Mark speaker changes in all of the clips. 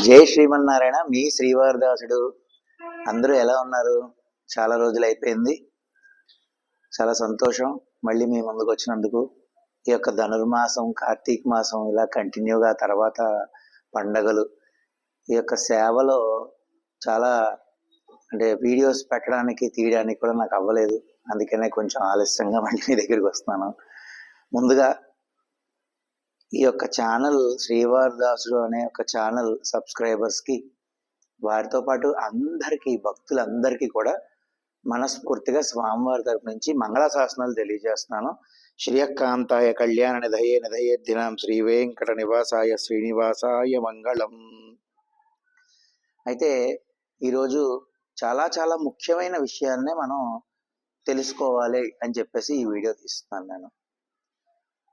Speaker 1: జై శ్రీమన్నారాయణ మీ శ్రీవారదాసుడు. అందరూ ఎలా ఉన్నారు? చాలా రోజులు అయిపోయింది. చాలా సంతోషం మళ్ళీ మీ ముందుకు వచ్చినందుకు. ఈ యొక్క ధనుర్మాసం కార్తీక మాసం ఇలా కంటిన్యూగా తర్వాత పండగలు. ఈ యొక్క సేవలో చాలా అంటే వీడియోస్ పెట్టడానికి తీయడానికి కూడా నాకు అవ్వలేదు. అందుకనే కొంచెం ఆలస్యంగా మళ్ళీ మీ దగ్గరికి వస్తున్నాను. ముందుగా ఈ యొక్క ఛానల్ శ్రీవారదాసుడు అనే ఒక ఛానల్ సబ్స్క్రైబర్స్కి వారితో పాటు అందరికీ భక్తులందరికీ కూడా మనస్ఫూర్తిగా స్వామివారి తరపు నుంచి మంగళ శాసనాలు తెలియజేస్తున్నాను. శ్రీయకాంతాయ కళ్యాణ నిధయే నిధయే దినం శ్రీ వెంకట నివాసాయ శ్రీనివాసాయ మంగళం. అయితే ఈరోజు చాలా చాలా ముఖ్యమైన విషయాన్నే మనం తెలుసుకోవాలి అని చెప్పేసి ఈ వీడియో తీస్తున్నాను నేను.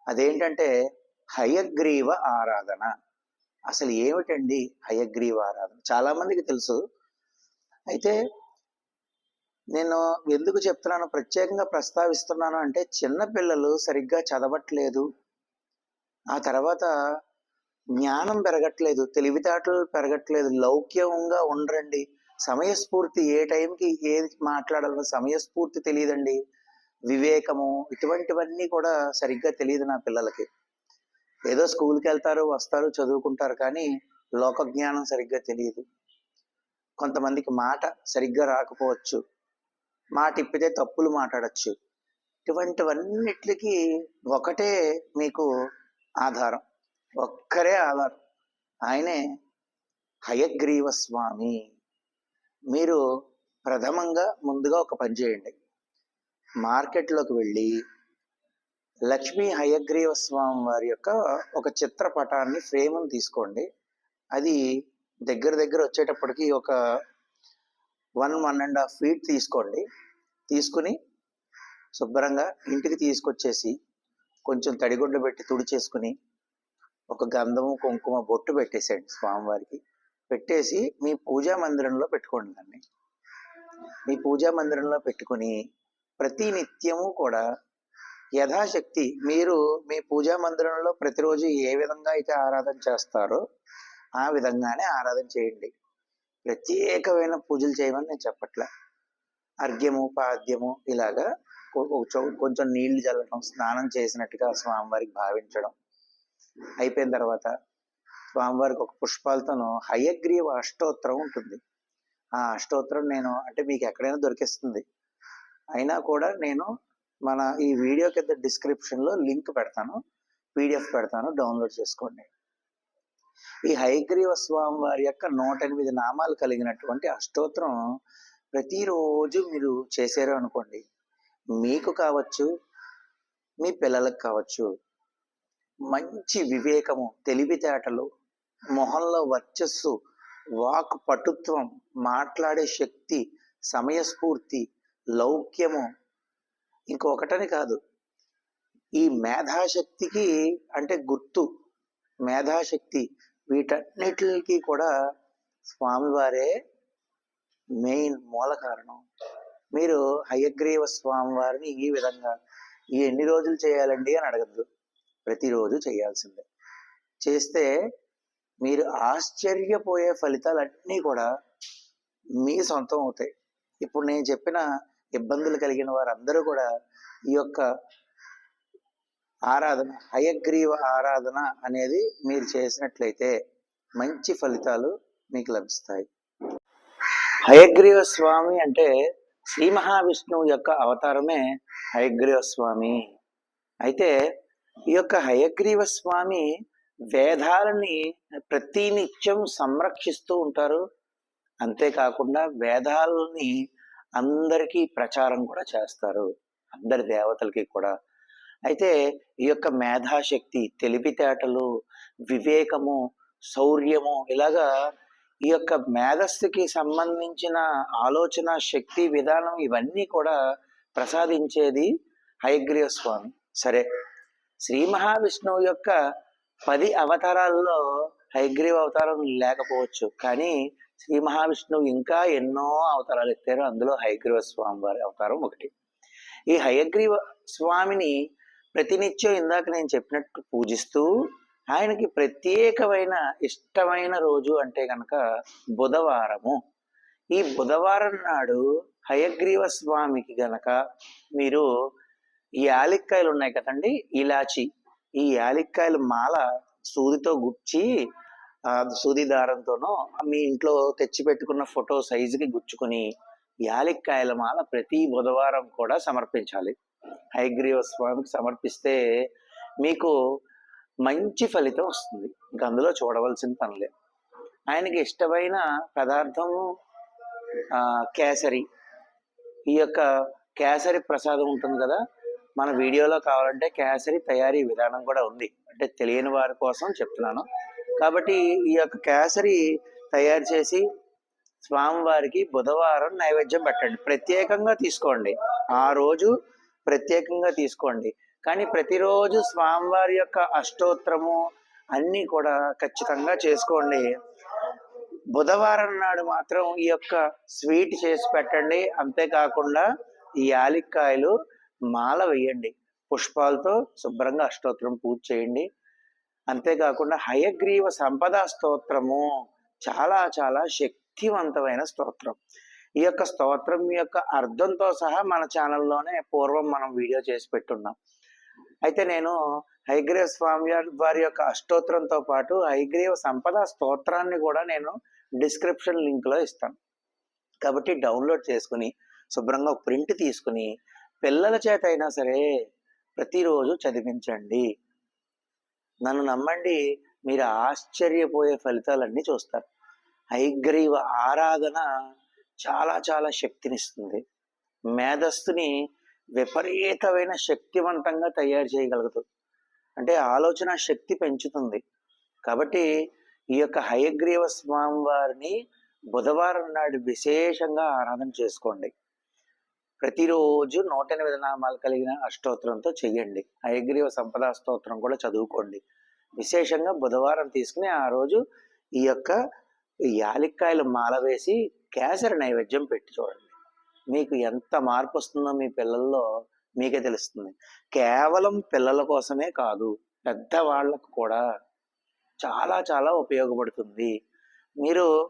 Speaker 1: అదేంటంటే హయగ్రీవ ఆరాధన. అసలు ఏమిటండి హయగ్రీవ ఆరాధన? చాలా మందికి తెలుసు. అయితే నేను ఎందుకు చెప్తున్నాను ప్రత్యేకంగా ప్రస్తావిస్తున్నాను అంటే చిన్న పిల్లలు సరిగ్గా చదవట్లేదు. ఆ తర్వాత జ్ఞానం పెరగట్లేదు తెలివితేటలు పెరగట్లేదు లౌక్యంగా ఉండరండి. సమయస్ఫూర్తి ఏ టైంకి ఏది మాట్లాడాలో సమయస్ఫూర్తి తెలియదండి. వివేకము ఇటువంటివన్నీ కూడా సరిగ్గా తెలియదు నా పిల్లలకి. ఏదో స్కూల్కి వెళ్తారు వస్తారు చదువుకుంటారు కానీ లోక జ్ఞానం సరిగ్గా తెలియదు. కొంతమందికి మాట సరిగ్గా రాకపోవచ్చు. మాట ఇప్పితే తప్పులు మాట్లాడచ్చు. ఇటువంటివన్నిటికి ఒకటే మీకు ఆధారం. ఒక్కరే ఆధారం. ఆయనే హయగ్రీవ స్వామి మీరు ప్రథమంగా ముందుగా ఒక పని చేయండి. మార్కెట్లోకి వెళ్ళి లక్ష్మీ హయగ్రీవ స్వామి వారి యొక్క ఒక చిత్రపటాన్ని ఫ్రేమ్ని తీసుకోండి. అది దగ్గర దగ్గర వచ్చేటప్పటికి ఒక one one and half feet తీసుకోండి. తీసుకుని శుభ్రంగా ఇంటికి తీసుకొచ్చేసి కొంచెం తడిగుడ్లు పెట్టి తుడిచేసుకుని ఒక గంధము కుంకుమ బొట్టు పెట్టేసేయండి స్వామివారికి. పెట్టేసి మీ పూజా మందిరంలో పెట్టుకోండి దాన్ని. మీ పూజా మందిరంలో పెట్టుకుని ప్రతి నిత్యము కూడా యథాశక్తి. మీరు మీ పూజా మందిరంలో ప్రతిరోజు ఏ విధంగా అయితే ఆరాధన చేస్తారో ఆ విధంగానే ఆరాధన చేయండి. ప్రత్యేకమైన పూజలు చేయమని నేను చెప్పట్లే. అర్ఘ్యము పాద్యము ఇలాగా కొంచెం నీళ్ళు చల్లడం స్నానం చేసినట్టుగా స్వామివారికి భావించడం. అయిపోయిన తర్వాత స్వామివారికి ఒక పుష్పాలతోనూ హయగ్రీవ అష్టోత్తరం ఉంటుంది. ఆ అష్టోత్తరం నేను అంటే మీకు ఎక్కడైనా దొరికిస్తుంది. అయినా కూడా నేను మన ఈ వీడియో కింద డిస్క్రిప్షన్లో లింక్ పెడతాను. పీడిఎఫ్ పెడతాను. డౌన్లోడ్ చేసుకోండి. ఈ హైగ్రీవ స్వామి వారి యొక్క నూట ఎనిమిది నామాలు కలిగినటువంటి అష్టోత్తరం ప్రతిరోజు మీరు చేశారు అనుకోండి. మీకు కావచ్చు మీ పిల్లలకు కావచ్చు మంచి వివేకము తెలివితేటలు మొహంలో వర్చస్సు వాక్ పటుత్వం మాట్లాడే శక్తి సమయస్ఫూర్తి లౌక్యము ఇంకొకటని కాదు. ఈ మేధాశక్తికి అంటే గుర్తు మేధాశక్తి వీటన్నిటికి కూడా స్వామివారే మెయిన్ మూల కారణం. మీరు హయగ్రీవ స్వామివారిని ఈ విధంగా ఈ ఎన్ని రోజులు చేయాలండి అని అడగద్దు. ప్రతిరోజు చేయాల్సిందే. చేస్తే మీరు ఆశ్చర్యపోయే ఫలితాలన్నీ కూడా మీ సొంతం అవుతాయి. ఇప్పుడు నేను చెప్పిన ఇబ్బందులు కలిగిన వారందరూ కూడా ఈ యొక్క ఆరాధన హయగ్రీవ ఆరాధన అనేది మీరు చేసినట్లయితే మంచి ఫలితాలు మీకు లభిస్తాయి. హయగ్రీవ స్వామి అంటే శ్రీ మహావిష్ణువు యొక్క అవతారమే హయగ్రీవ స్వామి. అయితే ఈ యొక్క హయగ్రీవ స్వామి వేదాలని ప్రతినిత్యం సంరక్షిస్తూ ఉంటారు. అంతేకాకుండా వేదాలని అందరికీ ప్రచారం కూడా చేస్తారు. అందరి దేవతలకి కూడా. అయితే ఈ యొక్క మేధాశక్తి తెలివితేటలు వివేకము శౌర్యము ఇలాగా ఈ యొక్క మేధస్సుకి సంబంధించిన ఆలోచన శక్తి విధానం ఇవన్నీ కూడా ప్రసాదించేది హయగ్రీవ స్వామి సరే శ్రీ మహావిష్ణువు యొక్క పది అవతారాల్లో హయగ్రీవ అవతారం లేకపోవచ్చు. కానీ శ్రీ మహావిష్ణువు ఇంకా ఎన్నో అవతారాలు ఎత్తారు అందులో హయగ్రీవ స్వామి వారి అవతారం ఒకటి. ఈ హయగ్రీవ స్వామిని ప్రతినిత్యం ఇందాక నేను చెప్పినట్టు పూజిస్తూ ఆయనకి ప్రత్యేకమైన ఇష్టమైన రోజు అంటే కనుక బుధవారము. ఈ బుధవారం నాడు హయగ్రీవ స్వామికి గనక మీరు ఈ యాలిక్కాయలు ఉన్నాయి కదండి ఇలాచి. ఈ యాలిక్కాయల మాల సూదితో గుచ్చి సూది దారంతోనో మీ ఇంట్లో తెచ్చి పెట్టుకున్న ఫోటో సైజుకి గుచ్చుకొని యాలిక్కాయల మాల ప్రతి బుధవారం కూడా సమర్పించాలి. హైగ్రీవ స్వామికి సమర్పిస్తే మీకు మంచి ఫలితం వస్తుంది. ఇంక అందులో చూడవలసిన పనిలే ఆయనకి ఇష్టమైన పదార్థం కేసరి. ఈ యొక్క కేసరి ప్రసాదం ఉంటుంది కదా? మన వీడియోలో కావాలంటే కేసరి తయారీ విధానం కూడా ఉంది. అంటే తెలియని వారి కోసం చెప్తున్నాను. కాబట్టి ఈ యొక్క కేసరి తయారు చేసి స్వామివారికి బుధవారం నైవేద్యం పెట్టండి. ప్రత్యేకంగా తీసుకోండి. ఆ రోజు ప్రత్యేకంగా తీసుకోండి. కానీ ప్రతిరోజు స్వామివారి యొక్క అష్టోత్తరము అన్నీ కూడా ఖచ్చితంగా చేసుకోండి. బుధవారం నాడు మాత్రం ఈ యొక్క స్వీట్ చేసి పెట్టండి. అంతేకాకుండా ఈ యాలిక్కాయలు మాల వేయండి. పుష్పాలతో శుభ్రంగా అష్టోత్తరం పూజ చేయండి. అంతేకాకుండా హయగ్రీవ సంపద స్తోత్రము చాలా చాలా శక్తివంతమైన స్తోత్రం. ఈ యొక్క స్తోత్రం యొక్క అర్థంతో సహా మన ఛానల్లోనే పూర్వం మనం వీడియో చేసి పెట్టున్నాం. అయితే నేను హైగ్రీవ స్వామి వారి- యొక్క అష్టోత్రంతో పాటు హైగ్రీవ సంపద స్తోత్రాన్ని కూడా నేను డిస్క్రిప్షన్ లింక్లో ఇస్తాను. కాబట్టి డౌన్లోడ్ చేసుకుని శుభ్రంగా ఒక ప్రింట్ తీసుకుని పిల్లల చేత అయినా సరే ప్రతిరోజు చదివించండి. నన్ను నమ్మండి మీరు ఆశ్చర్యపోయే ఫలితాలన్నీ చూస్తారు. హైగ్రీవ ఆరాధన చాలా చాలా శక్తినిస్తుంది. మేధస్సుని విపరీతమైన శక్తివంతంగా తయారు చేయగలుగుతుంది అంటే ఆలోచన శక్తి పెంచుతుంది. కాబట్టి ఈ యొక్క హయగ్రీవ స్వామి వారిని బుధవారం నాడు విశేషంగా ఆరాధన చేసుకోండి. ప్రతిరోజు నూట ఎనిమిది నామాలు కలిగిన అష్టోత్తరంతో చెయ్యండి. హయగ్రీవ సంపద స్తోత్రం కూడా చదువుకోండి. విశేషంగా బుధవారం తీసుకుని ఆ రోజు ఈ యొక్క యాలిక్కాయలు మాల వేసి కేసరి నైవేద్యం పెట్టి చూడండి. మీకు ఎంత మార్పు వస్తుందో మీ పిల్లల్లో మీకే తెలుస్తుంది. కేవలం పిల్లల కోసమే కాదు పెద్దవాళ్ళకు కూడా చాలా చాలా ఉపయోగపడుతుంది. మీరు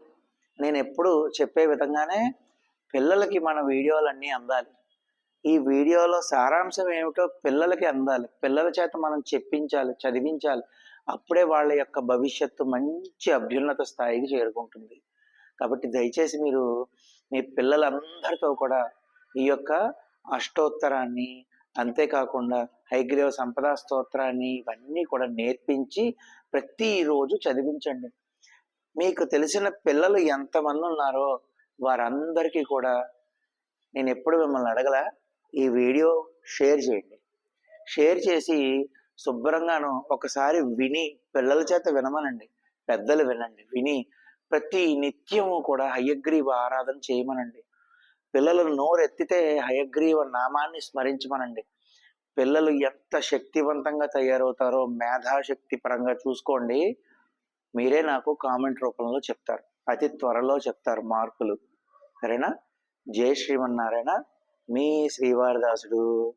Speaker 1: నేను ఎప్పుడు చెప్పే విధంగానే పిల్లలకి మన వీడియోలన్నీ అందాలి. ఈ వీడియోలో సారాంశం ఏమిటో పిల్లలకి అందాలి. పిల్లల చేత మనం చెప్పించాలి చదివించాలి. అప్పుడే వాళ్ళ యొక్క భవిష్యత్తు మంచి అభ్యున్నత స్థాయికి చేరుకుంటుంది. కాబట్టి దయచేసి మీరు మీ పిల్లలందరితో కూడా ఈ యొక్క అష్టోత్తరాన్ని అంతేకాకుండా హైగ్రీవ సంపదా స్తోత్రాన్ని ఇవన్నీ కూడా నేర్పించి ప్రతిరోజు చదివించండి. మీకు తెలిసిన పిల్లలు ఎంతమంది ఉన్నారో వారందరికీ కూడా నేను ఎప్పుడు మిమ్మల్ని అడగల ఈ వీడియో షేర్ చేయండి. షేర్ చేసి శుభ్రంగాను ఒకసారి విని పిల్లల చేత వినమనండి పెద్దలు వినండి విని ప్రతి నిత్యము కూడా హయగ్రీవ ఆరాధన చేయమనండి. పిల్లలు నోరెత్తితే హయగ్రీవ నామాన్ని స్మరించమనండి. పిల్లలు ఎంత శక్తివంతంగా తయారవుతారో మేధాశక్తి పరంగా చూసుకోండి. మీరే నాకు కామెంట్ రూపంలో చెప్తారు. అతి త్వరలో చెప్తారు మార్కులు. సరేనా? జై శ్రీమన్నారాయణ. మీ శ్రీవారిదాసుడు.